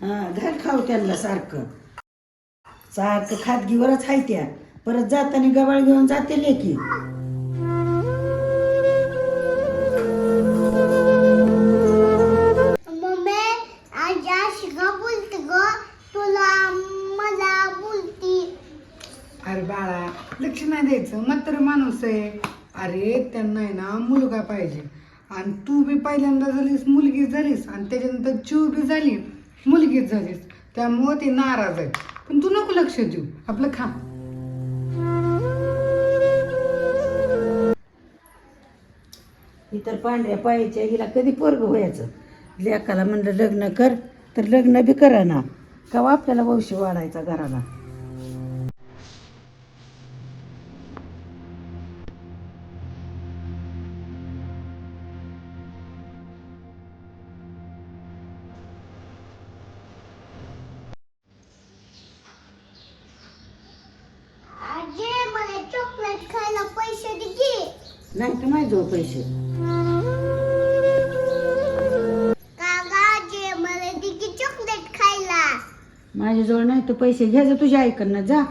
हा घाल खाऊ त्यांना सारखं. सारखं खादगीवरच हाय त्या. परत जाताना गबाळ घेऊन जाते लेकी. मम्मी आज अशी का बोलते ग. तुला मला बोलती. अरे बाळा लक्ष नाही द्यायचं. म्हातारं माणूस आहे. अरे त्यांना आहे ना मुलगा पाहिजे. आणि तू बी पहिल्यांदा झालीस मुलगी झालीस आणि त्याच्यानंतर चिव बी झाली. मुलगीच झालीस. त्यामुळं ती नाराज आहे. पण तू नको लक्ष देऊ. आपलं खा. इतर पांढऱ्या पायाच्या हिला कधी पोरग व्हायचं? लेकाला म्हणलं लग्न कर तर लग्न बी करा ना. का हो आपल्याला वंशी वाढायचा घराला? नाही तर नाही जो पैसे. काका आजी मला चॉकलेट खायला. माझ्याजवळ नाही तर पैसे घ्यायचं तुझ्या ऐकडनं जा.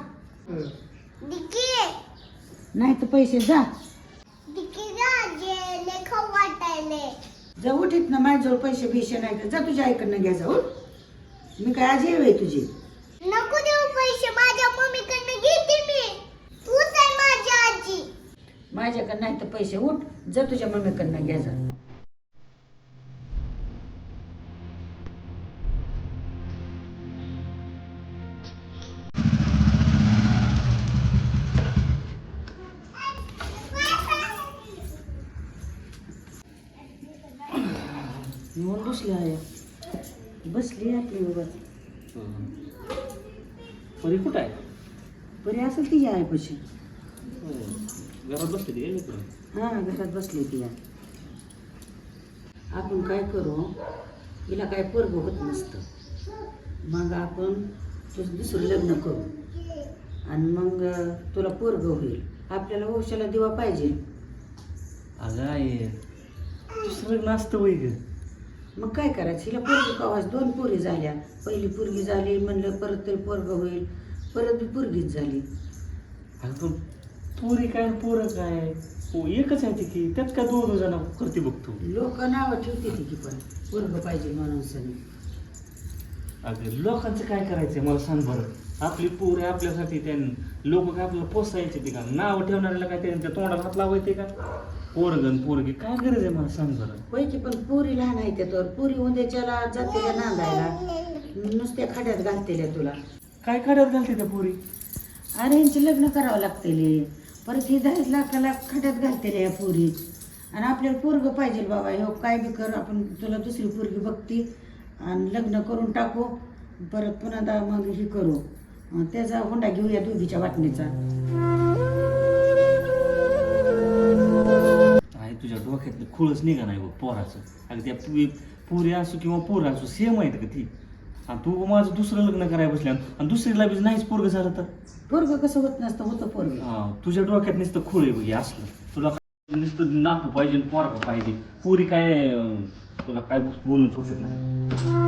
नाही तर पैसे जा. दे की ग आजी लय खाऊ वाटायले. जा उठीत ना माझ्याजवळ पैसे बिशे नाही तर जा तुझ्या ऐकडनं घ्या जा उठ. मी काय आज येऊ तुझी नको देऊ पैसे माझ्या मम्मीकडनं घेते मी तूच आहे माझी आजी माझ्याकडं नाही तर पैसे उठ जा तुझ्या मम्मीकडनं घ्या जा. येऊन बसली आहे. बसली आपली उगाच परी कुठं आहे? बरी असेल ती आहे पैसे घरात हा घरात बसली ती. आपण काय करू? हिला काय पोरग होत नसतं. मग आपण तुझं दुसरं लग्न करू. आणि मग तुला पोरग होईल. आपल्याला वंशाला दिवा पाहिजे. अगं आहे दुसरं असतं वय ग. मग काय करायचं? हिला पोरगी कवाच दोन पोरी झाल्या. पहिली पोरगी झाली म्हणलं परत तरी पोरग होईल. परत बी पोरगीच झाली. अगं पोरी काय पोरं काय? हो एकच आहे ती की त्यात काय दोन जण करते बघतो लोक नावं ठेवते ती की पण. पोरग पाहिजे म्हणून सनी अगं लोकांचं काय करायचंय? मला सांग बरं. आपली पोर आपल्यासाठी त्यां लोक काय आपल्याला पोसायचे ते का? नाव ठेवणाऱ्याला काय त्यांच्या तोंडाला हात लावायचे का? पोरगन पोरगी काय गरज आहे मला सांग बरं? पैकी पण पोरी लहान आहे त्याच्यावर पोरी उद्याच्याला जातेल्या नांदायला? नुसत्या खाड्यात घालतेल्या तुला. काय काढत घालते त्या पोरी? अरे यांचे लग्न करावं लागतेले परत ही दहाच लाखाला घालते रे या पोरी. आणि आपल्याला पोरग पाहिजे बाबा हो काय बी कर आपण तुला दुसरी पोरगी बघती. आणि लग्न करून टाकू परत पुन्हा दा मग हे करू. त्याचा हुंडा घेऊया दोघीच्या वाटणीचा. आहे तुझ्या डोक्यातलं खुळच निघा नाही पोराचं. अगदी त्या पुरी असो किंवा पोर असो सेम आहेत का ती? आणि तू माझं दुसरं लग्न करायला बसल्या आणि दुसरीला बी नाहीच पोरग झालं तर? पोरग कसं होत नसतं होतं पोरग. हा, तुझ्या डोक्यात नुसतं खुळ आहे बघ हे असलं. तुला काय नुसतं नातू पाहिजे पोरग पाहिजे. पुरी काय अं, तुला काय बोलून शकत नाही.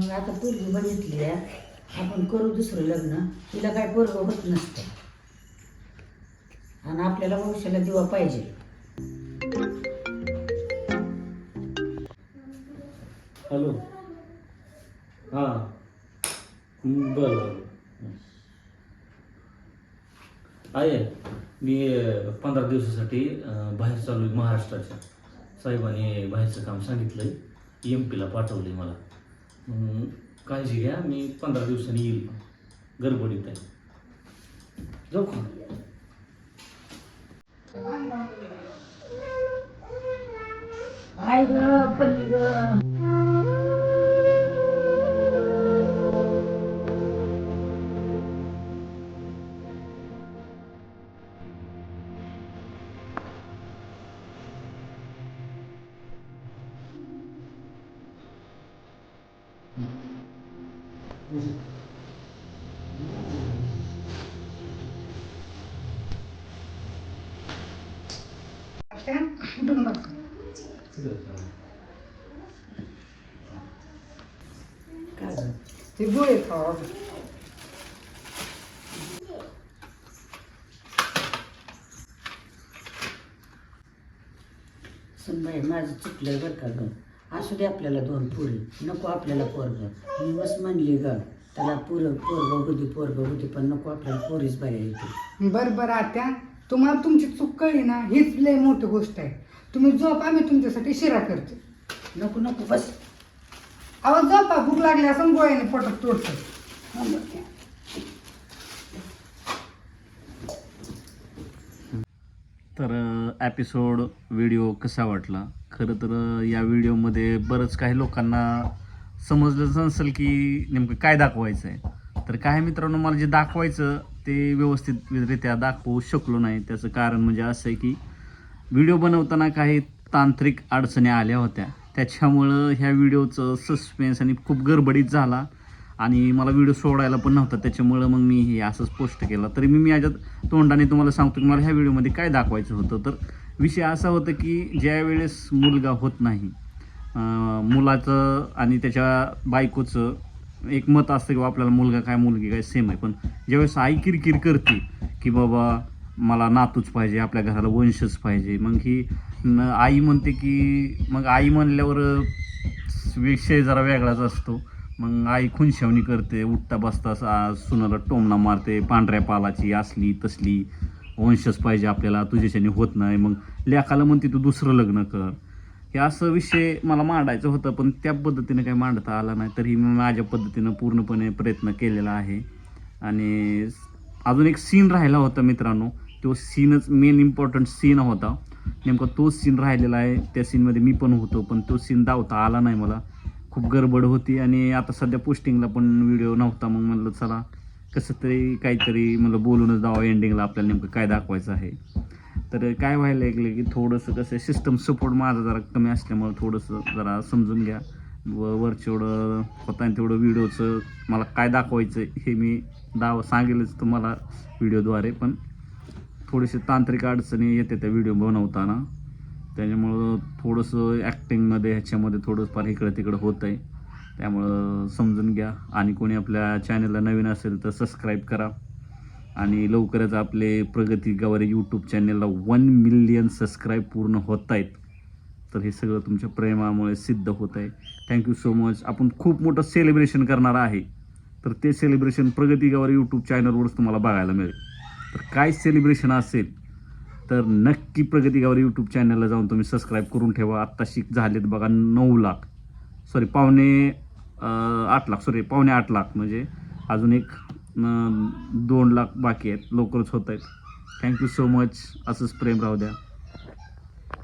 मग आता पोरगी बघितली आहे. आपण करू दुसरं लग्न. तिला काय पोरग होत नसतं. आणि आपल्याला वंशाला दिवा पाहिजे. हॅलो. हां. बरं बरं. आहे. मी पंधरा दिवसासाठी बाहेर चालू आहे महाराष्ट्राच्या. साहेबांनी बाहेरचं काम सांगितलं आहे एम पीला पाठवलं आहे मला. म्हणून काळजी घ्या मी पंधरा दिवसांनी येईल. गडबडीत आहे. जाऊ का? आई ग पल्ली ग. त्या उठून बघ काय गं? ते गोळे खावा सुनबाई माझं चुकलंय बरं का ग असू दे आपल्याला दोन पुरी नको आपल्याला पोरग. मी मस्त म्हणली ग त्याला पुर पोरग होती पोरग होती पण नको आपल्याला पोरीच बाया येते बरं बरं आत्या तुम्हाला तुमची चूक कळली ना हीच लय मोठी गोष्ट आहे. तुम्ही झोप आम्ही तुमच्यासाठी शिरा करतो. नको नको बस. आवाज झोपा भूक लागली असं गोळ्याने पोटात तोडतो. तर ॲपिसोड व्हिडिओ कसा वाटला? खरं तर या व्हिडिओमध्ये बरंच काही लोकांना समजलंच नसेल की नेमकं काय दाखवायचं आहे तर काही मित्रांनो मला जे दाखवायचं ते व्यवस्थितरित्या दाखवू शकलो नाही. त्याचं कारण म्हणजे असं आहे की व्हिडिओ बनवताना काही तांत्रिक अडचणी आल्या होत्या. त्याच्यामुळं ह्या व्हिडिओचं सस्पेन्स आणि खूप गडबडीत झाला आणि मला व्हिडिओ सोडायला पण नव्हता. त्याच्यामुळं मग मी हे असंच पोस्ट केलं. तरी मी मी याच्यात तोंडाने तुम्हाला सांगतो की मला ह्या व्हिडिओमध्ये काय दाखवायचं होतं. तर विषय असा होता की ज्या वेळेस मुलगा होत नाही मुलाचं आणि त्याच्या बायकोचं एक मत असतं की आपल्याला मुलगा काय मुलगी काय सेम आहे. पण ज्यावेळेस आई किरकिर करते की बाबा मला नातूच पाहिजे आपल्या घराला वंशच पाहिजे मग ही न- आई म्हणते की मग आई म्हणल्यावर विषय जरा वेगळाच असतो. मग आई खुनशावणी करते उठता बसता सुनाला टोमणा मारते पांढऱ्या पालाची असली तसली वंशच पाहिजे आपल्याला तुझ्याच्याने होत नाही मग लेखाला म्हणते तू दुसरं लग्न कर. हे असं विषय मला मांडायचं होतं पण त्या पद्धतीनं काही मांडता आला नाही तरी मी माझ्या पद्धतीनं पूर्णपणे प्रयत्न केलेला आहे. आणि अजून एक सीन राहिला होता मित्रांनो तो सीनच मेन इम्पॉर्टंट सीन होता. नेमका तोच सीन राहिलेला आहे त्या सीनमध्ये मी पण होतो पण तो सीन धावता आला नाही मला. खूप गडबड होती आणि आता सध्या पोस्टिंगला पण व्हिडिओ नव्हता मग म्हणलं चला कसं तरी काहीतरी म्हणलं बोलूनच दावा एंडिंगला आपल्याला नेमकं काय दाखवायचं आहे. तर काय व्हायला लागलं की थोडंसं कसं सिस्टम सपोर्ट माझा जरा कमी असल्यामुळं थोडंसं जरा समजून घ्या. व वरचेवढं होता तेवढं व्हिडिओचं मला काय दाखवायचं हे मी दाव सांगेलच तुम्हाला व्हिडिओद्वारे पण थोडेसे तांत्रिक अडचणी येते त्या व्हिडिओ बनवताना. त्याच्यामुळं थोडंसं ॲक्टिंगमध्ये ह्याच्यामध्ये थोडंफार इकडं तिकडं होतं आहे त्यामुळं समजून घ्या. आणि कोणी आपल्या चॅनलला नवीन असेल तर सबस्क्राईब करा. आणि लवकरच आपले प्रगती गवारे यूट्यूब चॅनलला वन मिलियन सबस्क्राईब पूर्ण होत आहेत. तर हे सगळं तुमच्या प्रेमामुळे सिद्ध होत आहे. थँक्यू सो मच आपण खूप मोठं सेलिब्रेशन करणार आहे. तर ते सेलिब्रेशन प्रगती गवारे यूट्यूब चॅनलवरच तुम्हाला बघायला मिळेल. तर काय सेलिब्रेशन असेल तर नक्की प्रगती गवारे यूट्यूब चॅनलला जाऊन तुम्ही सबस्क्राईब करून ठेवा. आत्ताशी झालेत बघा नऊ लाख. सॉरी पावणे आठ लाख सॉरी पावणे आठ लाख म्हणजे अजून एक दोन लाख बाकी आहेत. लवकरच होत आहेत. थँक्यू सो मच असंच प्रेम राहू द्या.